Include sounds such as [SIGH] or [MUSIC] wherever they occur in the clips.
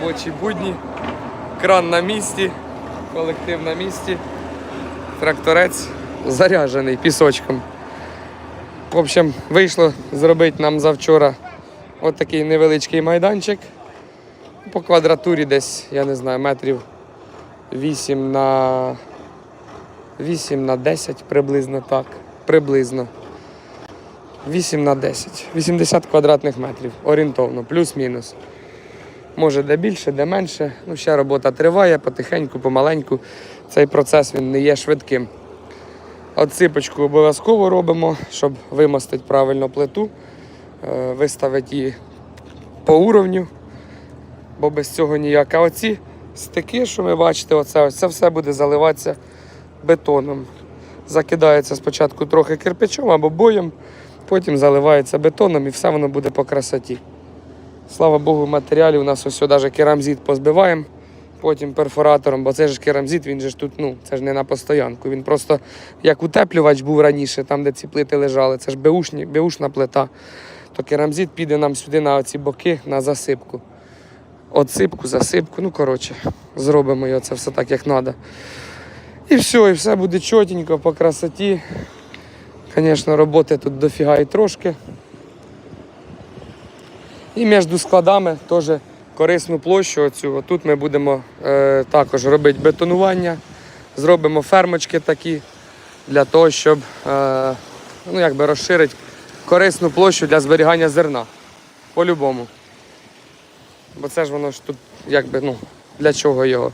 Робочі будні, кран на місці, колектив на місці, тракторець заряджений пісочком. В общем, вийшло зробити нам завчора от невеличкий майданчик. По квадратурі десь, я не знаю, метрів 8 на 8 на 10 приблизно так. Приблизно. 8 на 10. 80 квадратних метрів. Орієнтовно, плюс-мінус. Може, де більше, де менше. Ну, ще робота триває потихеньку, помаленьку. Цей процес він не є швидким. Отсипочку обов'язково робимо, щоб вимостити правильно плиту, е, виставити її по уровню, бо без цього ніяк. А оці стики, що ви бачите, оце, ось, це все буде заливатися бетоном. Закидається спочатку трохи кирпичом або боєм, потім заливається бетоном і все воно буде по красоті. Слава Богу, матеріалів у нас ось навіть керамзит позбиваємо, потім перфоратором, бо це ж керамзит, він же ж тут, ну, це ж не на постоянку. Він просто як утеплювач був раніше, там, де ці плити лежали, це ж беушні, беушна плита. То керамзит піде нам сюди на оці боки на засипку. Отсипку, засипку, ну коротше, зробимо його це все так, як треба. І все, і все буде чотенько, по красоті. Звісно, роботи тут дофіга і трошки. І між складами теж корисну площу. Оцю. Тут ми будемо е, також робити бетонування, зробимо фермочки такі для того, щоб е, ну, якби розширити корисну площу для зберігання зерна. По-любому. Бо це ж воно ж тут, якби, ну, для чого його.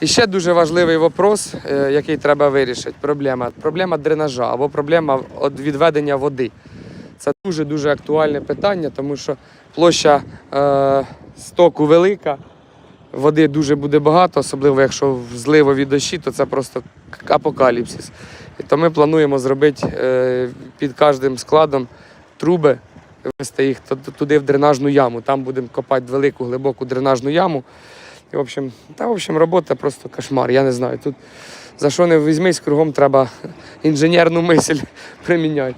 І ще дуже важливий вопрос, е, який треба вирішити. Проблема. Проблема дренажа або проблема відведення води. Це дуже-дуже актуальне питання, тому що площа е, стоку велика, води дуже буде багато, особливо якщо в зливові дощі, то це просто апокаліпсис. І то ми плануємо зробити е, під кожним складом труби, вести їх ту- туди в дренажну яму. Там будемо копати велику глибоку дренажну яму. І, в общем, та, в общем, робота просто кошмар. Я не знаю. Тут за що не візьмись, кругом треба [LAUGHS] інженерну мисль [LAUGHS] приміняти.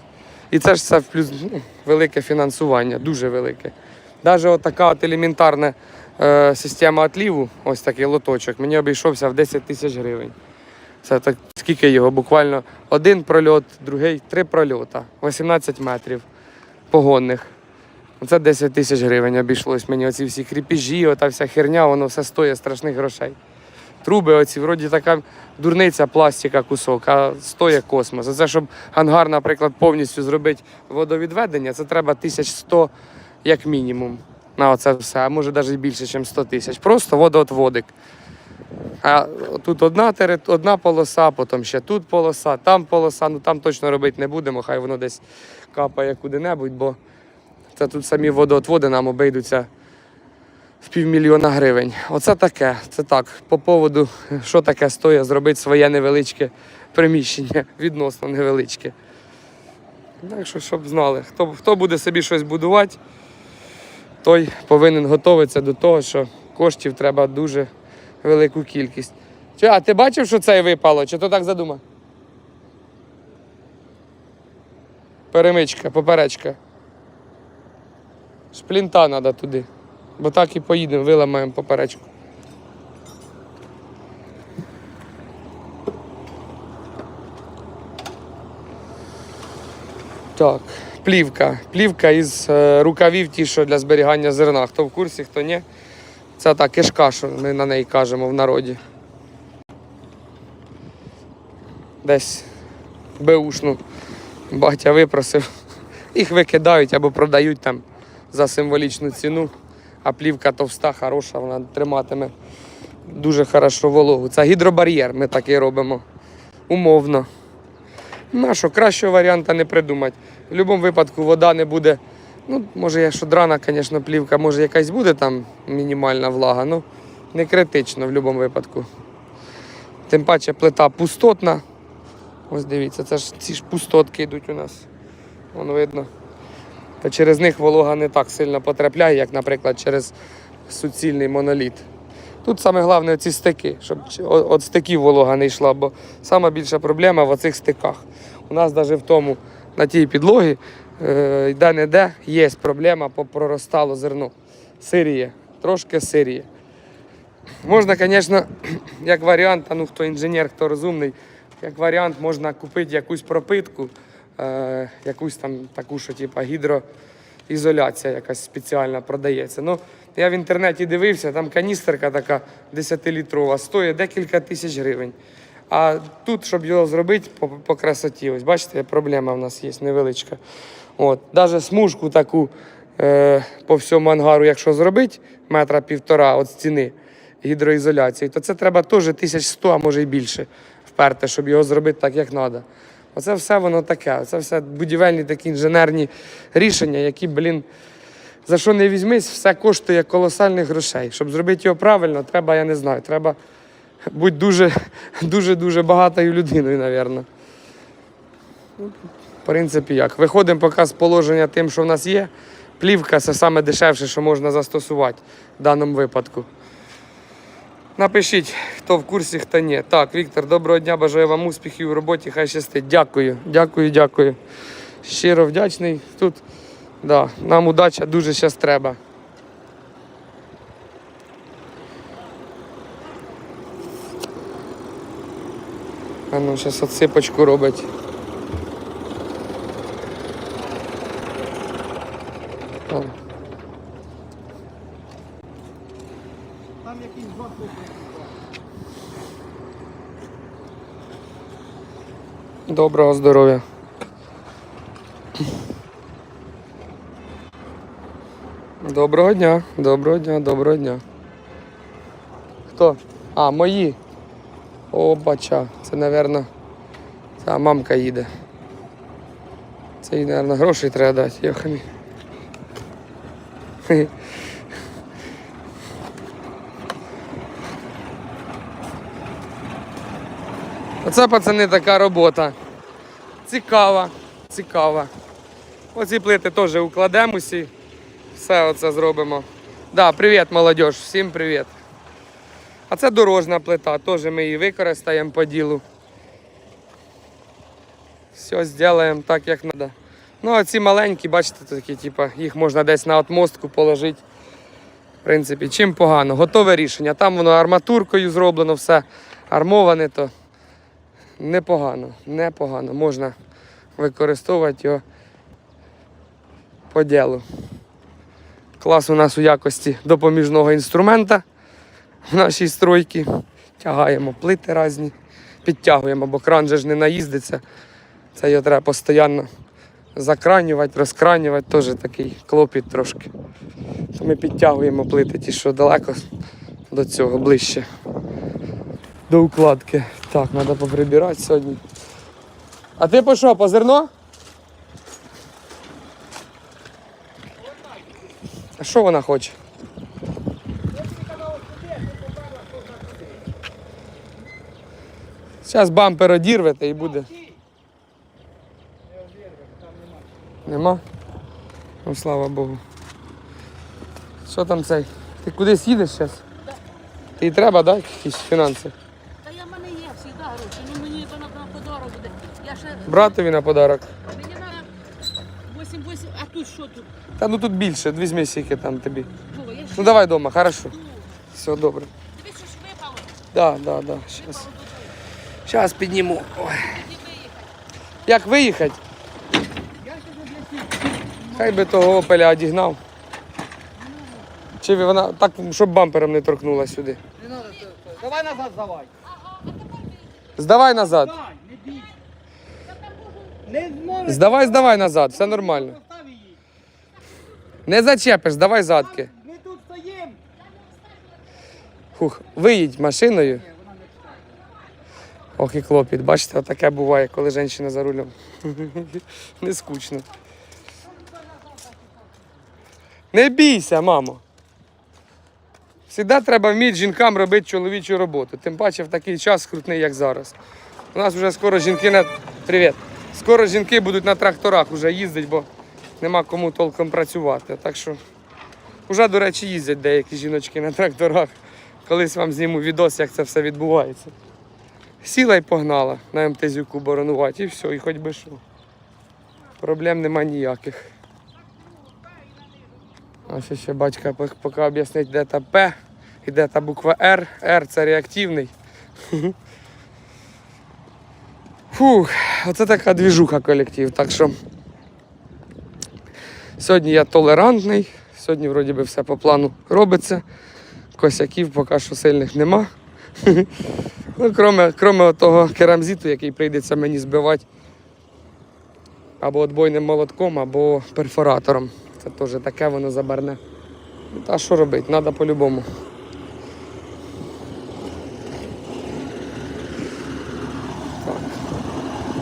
І це ж це плюс ну, велике фінансування, дуже велике. Навіть отака от елементарна е, система отліву, ось такий лоточок, мені обійшовся в 10 тисяч гривень. Це так, скільки його? Буквально один прольот, другий три прольота, 18 метрів погонних. Це 10 тисяч гривень обійшлось мені. Оці всі кріпіжі, ота вся херня, воно все стоїть страшних грошей. Труби оці, вроді така дурниця пластика кусок, а стоїть космос. А це, щоб ангар, наприклад, повністю зробити водовідведення, це треба 1100 як мінімум. На оце все, а може навіть більше, ніж 100 тисяч. Просто водоотводик. А тут одна, тери- одна полоса, потім ще тут полоса, там полоса. Ну там точно робити не будемо, хай воно десь капає куди-небудь, бо це тут самі водоотводи нам обійдуться в півмільйона гривень. Оце таке. Це так. По поводу, що таке стоїть, зробити своє невеличке приміщення, відносно невеличке. Так що, щоб знали, хто, хто буде собі щось будувати, той повинен готуватися до того, що коштів треба дуже велику кількість. Чи, а ти бачив, що це випало? Чи то так задумав? Перемичка, поперечка. Шплінта треба туди. Бо так і поїдемо, виламаємо поперечку. Так, плівка. Плівка із е, рукавів, ті, що для зберігання зерна. Хто в курсі, хто ні. Це та кишка, що ми на неї кажемо в народі. Десь беушну батя випросив. Їх викидають або продають там за символічну ціну. А плівка товста, хороша, вона триматиме дуже хорошо вологу. Це гідробар'єр, ми такий робимо. Умовно. Ну, а що, кращого варіанта не придумати. В будь-якому випадку вода не буде. Ну, може, якщо драна, звісно, плівка, може якась буде там мінімальна влага, ну не критично в будь-якому випадку. Тим паче плита пустотна. Ось дивіться, це ж ці ж пустотки йдуть у нас. Воно видно. То через них волога не так сильно потрапляє, як, наприклад, через суцільний моноліт. Тут саме головне ці стики, щоб от стиків волога не йшла, бо сама більша проблема в оцих стиках. У нас навіть в тому, на тій підлогі, е, де-не-де є проблема, по- проростало зерно. Сиріє, трошки сиріє. Можна, звісно, [CLEARS THROAT] як варіант, а ну хто інженер, хто розумний, як варіант можна купити якусь пропитку, е, якусь там таку, що типа гідроізоляція якась спеціальна продається. Ну, я в інтернеті дивився, там каністерка така 10-літрова, стоїть декілька тисяч гривень. А тут, щоб його зробити по, по красоті, ось бачите, проблема в нас є невеличка. От, навіть смужку таку е, по всьому ангару, якщо зробити, метра півтора від стіни гідроізоляції, то це треба теж 1100, а може й більше вперте, щоб його зробити так, як треба. Оце все воно таке. Це все будівельні такі інженерні рішення, які, блін, за що не візьмись, все коштує колосальних грошей. Щоб зробити його правильно, треба, я не знаю, треба бути дуже, дуже, дуже багатою людиною, мабуть. В принципі, як. Виходимо поки з положення тим, що в нас є. Плівка це саме дешевше, що можна застосувати в даному випадку. Напишіть, хто в курсі, хто ні. Так, Віктор, доброго дня, бажаю вам успіхів у роботі, хай щастить. Дякую, дякую, дякую. Щиро вдячний. Тут да, нам удача дуже зараз треба. А ну, зараз отсипочку робить. О. Там якісь два хлопці. Доброго здоров'я. Доброго дня, доброго дня, доброго дня. Хто? А, мої. О, бача. Це, напевно, ця мамка їде. Це їй, напевно, грошей треба дати, йохані. Хе. Оце, пацани, така робота. Цікава, цікава. Оці плити теж укладемо усі. Все оце зробимо. Да, привіт, молодь, всім привіт. А це дорожна плита, теж ми її використаємо по ділу. Все зробимо так, як треба. Ну, а ці маленькі, бачите, такі, типа, їх можна десь на отмостку положити. В принципі, чим погано. Готове рішення. Там воно арматуркою зроблено, все армоване, то непогано, непогано. Можна використовувати його по ділу. Клас у нас у якості допоміжного інструмента в нашій стройці. Тягаємо плити різні, підтягуємо, бо кран же ж не наїздиться. Це його треба постійно закранювати, розкранювати, теж такий клопіт трошки. Ми підтягуємо плити ті, що далеко до цього ближче. До укладки. Так, треба поприбирати сьогодні. А ти по що, по зерно? А що вона хоче? Зараз бампер одірвете і буде. Нема? Ну, слава Богу. Що там цей? Ти кудись їдеш зараз? Ти треба, так? Якісь фінанси? Та я в мене є завжди гроші, ну мені то на, на подарок буде. Я ще Братові на подарок. мені на 8 8, а тут що тут? Та ну тут більше, візьми скільки там тобі. Вова, я ще Ну давай вдома, хорошо. Все добре. Дивись, що ж випало. Да, да, да. Щас. Щас підніму. Ой. Виїхати. Як виїхати? Хай би того опеля одігнав. Чи вона так, щоб бампером не торкнула сюди. Не надо, це- це. Давай назад здавай. Здавай назад. Дай, не бійся. Не зможеш. Здавай, здавай назад, все нормально. Постав її. Не зачепиш, здавай задки. Ми тут стоїмо. Хух, виїдь машиною. Ох і клопіт. Бачите, таке буває, коли жінка за рулем. [LAUGHS] Не скучно. Не бійся, мамо. Всегда треба вміти жінкам робити чоловічу роботу. Тим паче в такий час скрутний, як зараз. У нас вже скоро жінки на. Привіт. Скоро жінки будуть на тракторах вже їздити, бо нема кому толком працювати. Так що вже, до речі, їздять деякі жіночки на тракторах. Колись вам зніму відос, як це все відбувається. Сіла і погнала на МТЗюку боронувати, і все, і хоч би що. Проблем нема ніяких. А ще батька поки об'яснить, де та П, йде та буква R. R це реактивний. [LAUGHS] Фух, оце така двіжуха колектив. Так що сьогодні я толерантний, сьогодні вроді би все по плану робиться. Косяків поки що сильних нема. Ну, кроме, кроме того керамзиту, який прийдеться мені збивати або отбойним молотком, або перфоратором. Це теж таке воно забарне. Та що робити? Треба по-любому.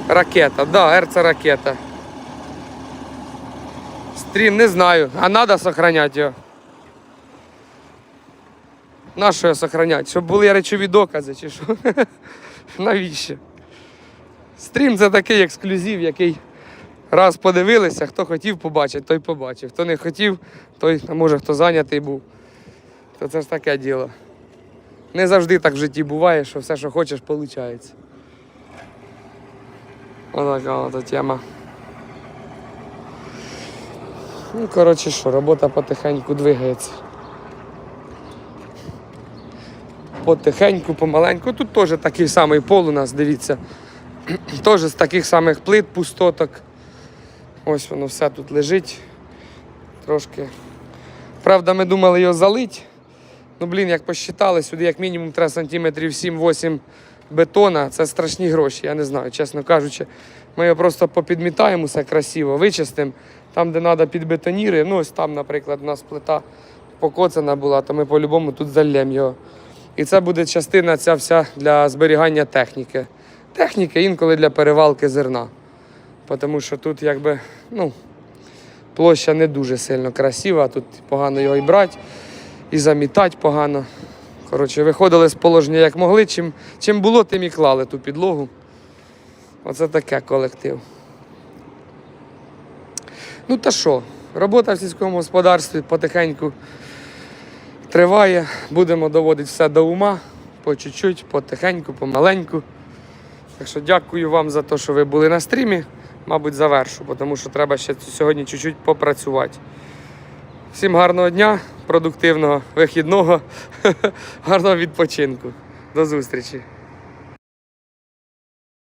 Ракета, да, Р це ракета. Стрім не знаю, а треба зберігати його. На що його зберігати? Щоб були речові докази чи що? [LAUGHS] Навіщо? Стрім це такий ексклюзив, який раз подивилися, хто хотів побачити, той побачив. Хто не хотів, той, може хто зайнятий був. То це ж таке діло. Не завжди так в житті буває, що все, що хочеш, виходить. Отака от тема. Ну, коротше, що, робота потихеньку двигається. Потихеньку, помаленьку. Тут теж такий самий пол у нас, дивіться. [CLEARS THROAT] Теж з таких самих плит, пустоток. Ось воно все тут лежить. Трошки. Правда, ми думали його залить. Ну, блін, як посчитали, сюди як мінімум треба сантиметрів 7-8 бетона. Це страшні гроші, я не знаю, чесно кажучи. Ми його просто попідмітаємо все красиво, вичистимо. Там, де треба підбетоніри, ну ось там, наприклад, у нас плита покоцана була, то ми по-любому тут зальємо його. І це буде частина ця вся для зберігання техніки. Техніки інколи для перевалки зерна. Тому що тут якби, ну, площа не дуже сильно красива, тут погано його і брати, і замітати погано. Коротше, виходили з положення як могли, чим, чим було, тим і клали ту підлогу. Оце таке колектив. Ну та що, робота в сільському господарстві потихеньку триває. Будемо доводити все до ума по чуть-чуть, потихеньку, помаленьку. Так що дякую вам за те, що ви були на стрімі. Мабуть, завершу, тому що треба ще сьогодні чуть-чуть попрацювати. Всім гарного дня, продуктивного, вихідного, [LAUGHS] гарного відпочинку. До зустрічі.